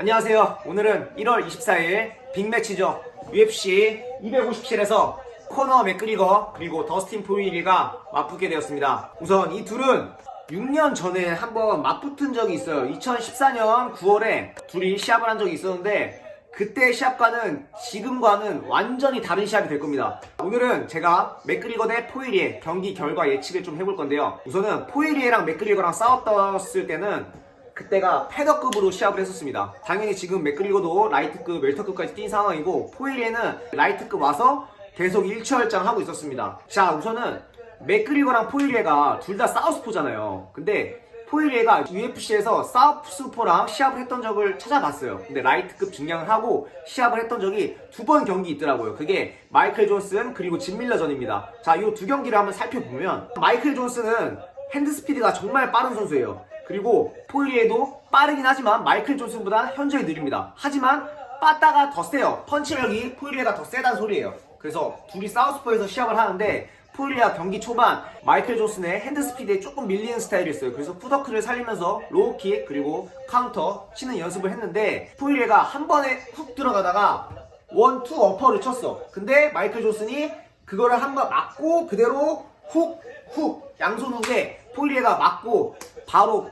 안녕하세요. 오늘은 1월 24일 빅매치죠. UFC 257에서 코너 맥그리거 그리고 더스틴 포일이가 맞붙게 되었습니다. 우선 이 둘은 6년 전에 한번 맞붙은 적이 있어요. 2014년 9월에 둘이 시합을 한 적이 있었는데 그때 시합과는 지금과는 완전히 다른 시합이 될 겁니다. 오늘은 제가 맥그리거 대 포일리의 경기 결과 예측을 좀 해볼 건데요. 우선은 포일리에랑 맥그리거랑 싸웠었을 때는 그때가 패더급으로 시합을 했었습니다. 당연히 지금 맥그리거도 라이트급, 웰터급까지 뛴 상황이고 포일리에는 라이트급 와서 계속 일취월장 하고 있었습니다. 자, 우선은 맥그리거랑 포일리에가 둘 다 사우스포잖아요. 근데 포일리에가 UFC에서 사우스포랑 시합을 했던 적을 찾아봤어요. 근데 라이트급 증량을 하고 시합을 했던 적이 두 번 경기 있더라고요. 그게 마이클 존슨 그리고 진 밀러전입니다. 자, 이 두 경기를 한번 살펴보면 마이클 존슨은 핸드 스피드가 정말 빠른 선수예요. 그리고 포일리에도 빠르긴 하지만 마이클 존슨보다 현저히 느립니다. 하지만 빠따가 더 세요. 펀치력이 포일리에가 더 세다는 소리예요. 그래서 둘이 사우스포에서 시합을 하는데 포일리아 경기 초반 마이클 존슨의 핸드 스피드에 조금 밀리는 스타일이었어요. 그래서 푸더크를 살리면서 로우킥 그리고 카운터 치는 연습을 했는데 포일리아가 한 번에 훅 들어가다가 원, 투 어퍼를 쳤어. 근데 마이클 존슨이 그거를 한 번 맞고 그대로 훅, 훅 양손 훅에 포일리아가 맞고 바로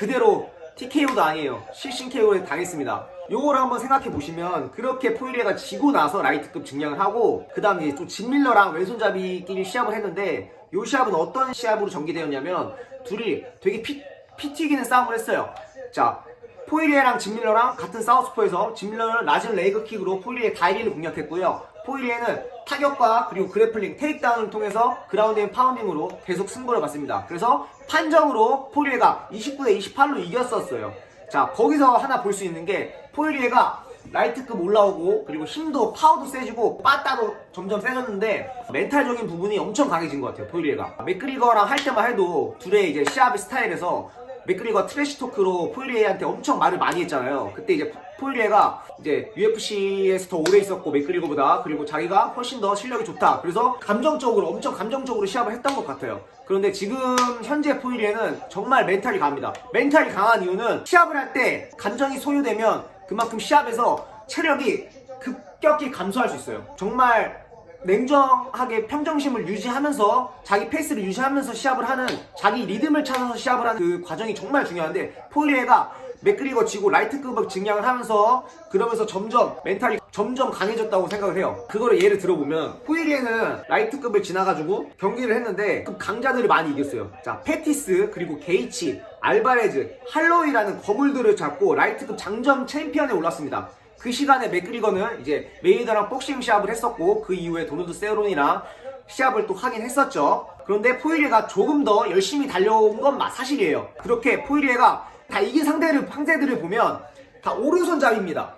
그대로 TKO도 아니에요. 실신 KO에 당했습니다. 요걸 한번 생각해 보시면 그렇게 포일리아가 지고 나서 라이트급 증량을 하고 그 다음에 이제 또 진밀러랑 왼손잡이끼리 시합을 했는데 요 시합은 어떤 시합으로 전개되었냐면 둘이 되게 피, 피 튀기는 싸움을 했어요. 자 포일리아랑 진밀러랑 같은 사우스포에서 진밀러는 낮은 레이그킥으로 포일리아의 다이리를 공략했고요. 포일리아는 타격과 그리고 그래플링, 테이크다운을 통해서 그라운드 앤 파운딩으로 계속 승부를 봤습니다. 그래서 판정으로 포일리아가 29대 28로 이겼었어요. 자 거기서 하나 볼 수 있는 게 포일리에가 라이트급 올라오고 그리고 힘도 파워도 세지고 빠따도 점점 세졌는데 멘탈적인 부분이 엄청 강해진 것 같아요 포일리에가 맥그리거랑 할 때만 해도 둘의 이제 시합의 스타일에서 맥그리거 트래시 토크로 포일리에한테 엄청 말을 많이 했잖아요. 그때 이제 포일리에가 이제 UFC에서 더 오래 있었고 맥그리거보다 그리고 자기가 훨씬 더 실력이 좋다. 그래서 감정적으로 엄청 감정적으로 시합을 했던 것 같아요. 그런데 지금 현재 포일리에는 정말 멘탈이 강합니다. 멘탈이 강한 이유는 시합을 할 때 감정이 소요되면 그만큼 시합에서 체력이 급격히 감소할 수 있어요. 정말 냉정하게 평정심을 유지하면서 자기 페이스를 유지하면서 시합을 하는 자기 리듬을 찾아서 시합을 하는 그 과정이 정말 중요한데 포일리에가 맥그리거 지고 라이트급을 증량을 하면서 그러면서 점점 멘탈이 점점 강해졌다고 생각을 해요. 그거를 예를 들어보면 포일리에는 라이트급을 지나가지고 경기를 했는데 그 강자들을 많이 이겼어요. 자 페티스 그리고 게이치 알바레즈 할로이라는 거물들을 잡고 라이트급 장점 챔피언에 올랐습니다. 그 시간에 맥그리거는 이제 메이더랑 복싱 시합을 했었고 그 이후에 도널드 세로니랑 시합을 또 하긴 했었죠. 그런데 포일리가 조금 더 열심히 달려온 건 마- 사실이에요. 그렇게 포일리가 다 이긴 상대를 상대들을 보면 다 오른손잡이입니다.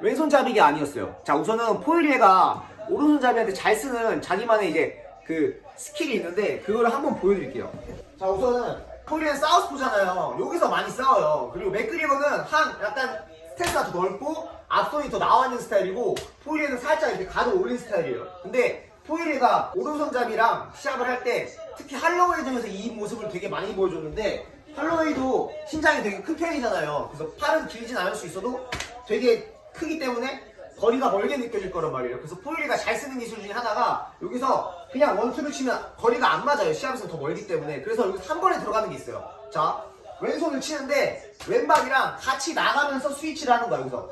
왼손잡이가 아니었어요. 자 우선은 포일리가 오른손잡이한테 잘 쓰는 자기만의 이제 그 스킬이 있는데 그거를 한번 보여드릴게요. 자 우선은 포일리는 사우스포잖아요. 여기서 많이 싸워요. 그리고 맥그리거는 한 약간 스탠스가 더 넓고 앞손이 더 나와 있는 스타일이고 포일리는 살짝 이렇게 가드 올린 스타일이에요. 근데 포일리가 오른손잡이랑 시합을 할 때 특히 할로웨이전에서 이 모습을 되게 많이 보여줬는데 할로웨이도 신장이 되게 큰 편이잖아요. 그래서 팔은 길진 않을 수 있어도 되게 크기 때문에 거리가 멀게 느껴질 거란 말이에요. 그래서 포일리가 잘 쓰는 기술 중에 하나가 여기서 그냥 원투를 치면 거리가 안 맞아요. 시합에서 더 멀기 때문에. 그래서 여기서 한 번에 들어가는 게 있어요. 자, 왼손을 치는데 왼발이랑 같이 나가면서 스위치를 하는 거야. 여기서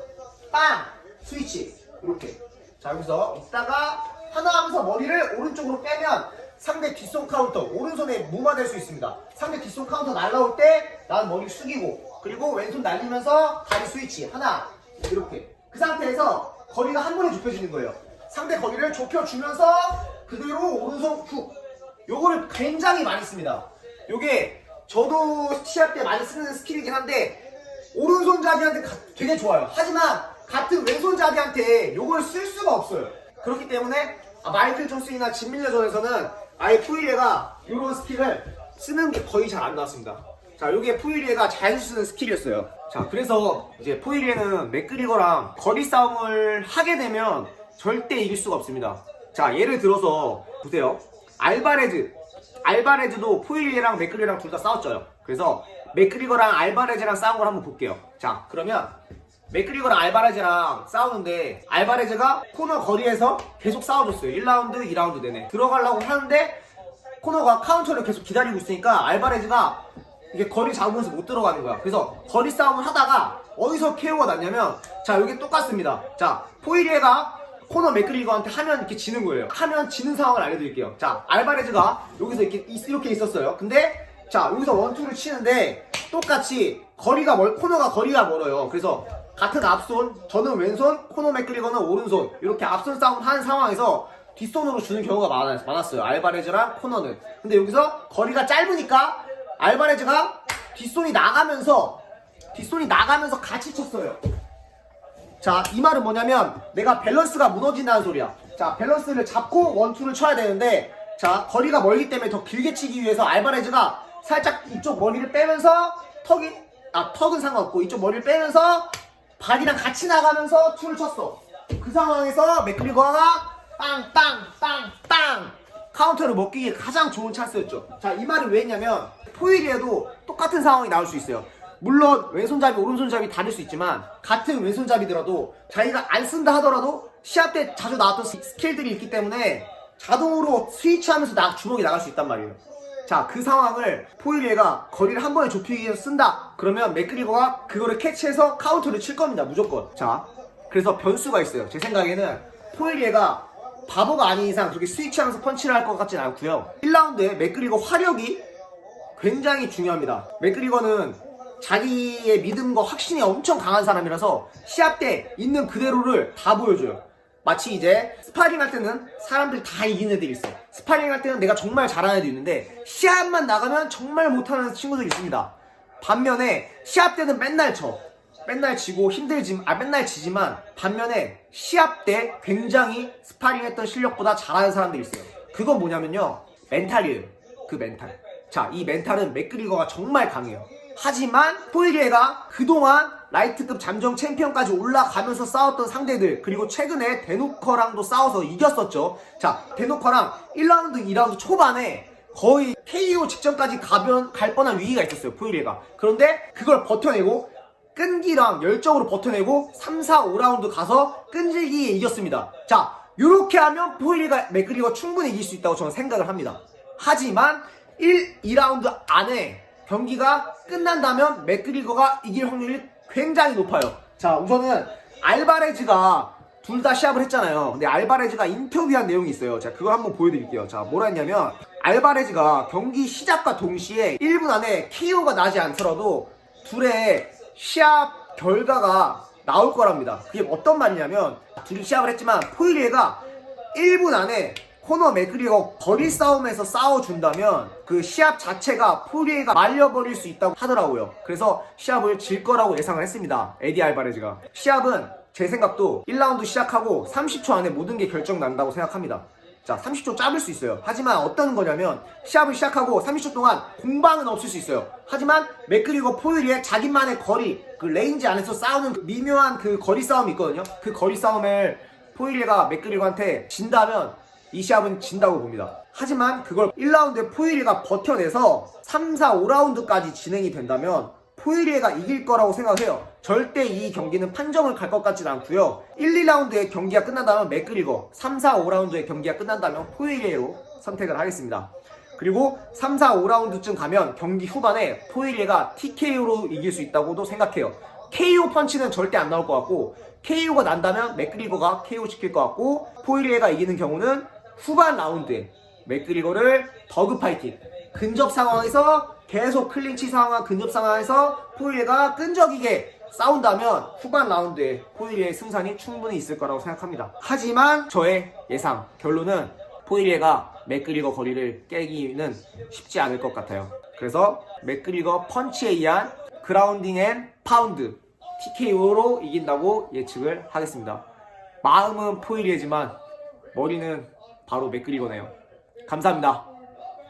빵! 스위치. 이렇게. 자, 여기서 있다가 하나 하면서 머리를 오른쪽으로 빼면 상대 뒷손 카운터, 오른손에 무마 될 수 있습니다. 상대 뒷손 카운터 날라올 때 나는 머리 숙이고 그리고 왼손 날리면서 다리 스위치. 하나, 이렇게. 그 상태에서 거리가 한 번에 좁혀지는 거예요. 상대 거리를 좁혀주면서 그대로 오른손 훅. 요거를 굉장히 많이 씁니다. 요게 저도 시합 때 많이 쓰는 스킬이긴 한데 오른손잡이한테 가- 되게 좋아요. 하지만 같은 왼손잡이한테 요걸 쓸 수가 없어요. 그렇기 때문에 아, 마이클 존슨이나 진밀려전에서는 아예 푸이레가 이런 스킬을 쓰는 게 거의 잘 안 나왔습니다. 자, 요게 포이리에가 잘 쓰는 스킬이었어요. 자, 그래서 이제 포이리에는 맥그리거랑 거리 싸움을 하게 되면 절대 이길 수가 없습니다. 자, 예를 들어서 보세요. 알바레즈. 알바레즈도 포이리에랑 맥그리거랑 둘 다 싸웠죠. 그래서 맥그리거랑 알바레즈랑 싸운 걸 한번 볼게요. 자, 그러면 맥그리거랑 알바레즈랑 싸우는데 알바레즈가 코너 거리에서 계속 싸워줬어요. 1라운드, 2라운드 내내 들어가려고 하는데 코너가 카운터를 계속 기다리고 있으니까 알바레즈가 이게 거리 잡으면서 못 들어가는 거야. 그래서 거리 싸움을 하다가 어디서 KO가 났냐면 자 여기 똑같습니다. 자 포이리에가 코너 맥그리거한테 하면 이렇게 지는 거예요. 하면 지는 상황을 알려드릴게요. 자 알바레즈가 여기서 이렇게 있- 이렇게 있었어요. 근데 자 여기서 원투를 치는데 똑같이 거리가 멀 코너가 거리가 멀어요. 그래서 같은 앞손 저는 왼손 코너 맥그리거는 오른손 이렇게 앞손 싸움 하는 상황에서 뒷손으로 주는 경우가 많았, 많았 어요. 알바레즈랑 코너는. 근데 여기서 거리가 짧으니까 알바레즈가 뒷손이 나가면서 뒷손이 나가면서 같이 쳤어요. 자, 이 말은 뭐냐면 내가 밸런스가 무너진다는 소리야. 자, 밸런스를 잡고 원투를 쳐야 되는데 자, 거리가 멀기 때문에 더 길게 치기 위해서 알바레즈가 살짝 이쪽 머리를 빼면서 턱이 아, 턱은 상관없고 이쪽 머리를 빼면서 발이랑 같이 나가면서 투를 쳤어. 그 상황에서 맥클리거가 빵빵빵빵 카운터를 먹기 가장 좋은 찬스였죠. 자, 이 말은 왜 했냐면 포일이에도 똑같은 상황이 나올 수 있어요. 물론 왼손잡이 오른손잡이 다를 수 있지만 같은 왼손잡이더라도 자기가 안 쓴다 하더라도 시합 때 자주 나왔던 스- 스킬들이 있기 때문에 자동으로 스위치하면서 나 주먹이 나갈 수 있단 말이에요. 자, 그 상황을 포일리에가 거리를 한 번에 좁히기 위해서 쓴다. 그러면 맥그리거가 그거를 캐치해서 카운터를 칠 겁니다. 무조건. 자, 그래서 변수가 있어요. 제 생각에는 포일리에가 바보가 아닌 이상 그렇게 스위치하면서 펀치를 할 것 같진 않고요. 1라운드에 맥그리거 화력이 굉장히 중요합니다. 맥그리거는 자기의 믿음과 확신이 엄청 강한 사람이라서 시합 때 있는 그대로를 다 보여줘요. 마치 이제 스파링 할 때는 사람들이 다 이기는 애들이 있어. 스파링 할 때는 내가 정말 잘하는 애도 있는데 시합만 나가면 정말 못하는 친구들이 있습니다. 반면에 시합 때는 맨날 져. 맨날 지고 힘들지, 아, 맨날 지지만 반면에 시합 때 굉장히 스파링 했던 실력보다 잘하는 사람들이 있어요. 그건 뭐냐면요. 멘탈이에요. 그 멘탈. 자, 이 멘탈은 맥그리거가 정말 강해요. 하지만 포이리에가 그동안 라이트급 잠정 챔피언까지 올라가면서 싸웠던 상대들 그리고 최근에 데노커랑도 싸워서 이겼었죠. 자, 데노커랑 1라운드, 2라운드 초반에 거의 KO 직전까지 가면 갈 뻔한 위기가 있었어요. 포이리에가. 그런데 그걸 버텨내고 끈기랑 열정으로 버텨내고 3, 4, 5라운드 가서 끈질기게 이겼습니다. 자, 이렇게 하면 포일리가 맥그리거 충분히 이길 수 있다고 저는 생각을 합니다. 하지만 1, 2라운드 안에 경기가 끝난다면 맥그리거가 이길 확률이 굉장히 높아요. 자, 우선은 알바레즈가 둘 다 시합을 했잖아요. 근데 알바레즈가 인터뷰한 내용이 있어요. 자, 그걸 한번 보여드릴게요. 자, 뭐라 했냐면 알바레즈가 경기 시작과 동시에 1분 안에 KO가 나지 않더라도 둘의 시합 결과가 나올 거랍니다. 그게 어떤 말이냐면 둘이 시합을 했지만 포일리에가 1분 안에 코너 맥그리거 거리 싸움에서 싸워준다면 그 시합 자체가 포리에가 말려버릴 수 있다고 하더라고요. 그래서 시합을 질 거라고 예상을 했습니다. 에디 알바레즈가. 시합은 제 생각도 1라운드 시작하고 30초 안에 모든 게 결정 난다고 생각합니다. 자, 30초 짧을 수 있어요. 하지만 어떤 거냐면 시합을 시작하고 30초 동안 공방은 없을 수 있어요. 하지만 맥그리거 포일리의 자기만의 거리, 그 레인지 안에서 싸우는 그 미묘한 그 거리 싸움이 있거든요. 그 거리 싸움을 포일리가 맥그리거한테 진다면 이 시합은 진다고 봅니다. 하지만 그걸 1라운드에 포일리가 버텨내서 3, 4, 5라운드까지 진행이 된다면 포일리가 이길 거라고 생각해요. 절대 이 경기는 판정을 갈 것 같진 않고요. 1, 2라운드의 경기가 끝난다면 맥그리거, 3, 4, 5라운드의 경기가 끝난다면 포일리로 선택을 하겠습니다. 그리고 3, 4, 5라운드쯤 가면 경기 후반에 포일리가 TKO로 이길 수 있다고도 생각해요. KO 펀치는 절대 안 나올 것 같고 KO가 난다면 맥그리거가 KO 시킬 것 같고 포일리에가 이기는 경우는 후반 라운드에 맥그리거를 더그 파이팅 근접 상황에서 계속 클린치 상황 근접 상황에서 포일리가 끈적이게 싸운다면 후반 라운드에 포일리의 승산이 충분히 있을 거라고 생각합니다. 하지만 저의 예상 결론은 포일리가 맥그리거 거리를 깨기는 쉽지 않을 것 같아요. 그래서 맥그리거 펀치에 의한 그라운딩 앤 파운드 TKO로 이긴다고 예측을 하겠습니다. 마음은 포일리지만 머리는 바로 맥그리거네요. 감사합니다.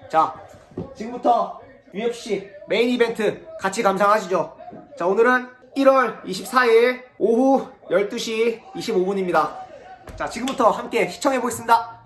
자, 지금부터 UFC 메인 이벤트 같이 감상하시죠. 자, 오늘은 1월 24일 오후 12시 25분입니다. 자, 지금부터 함께 시청해 보겠습니다.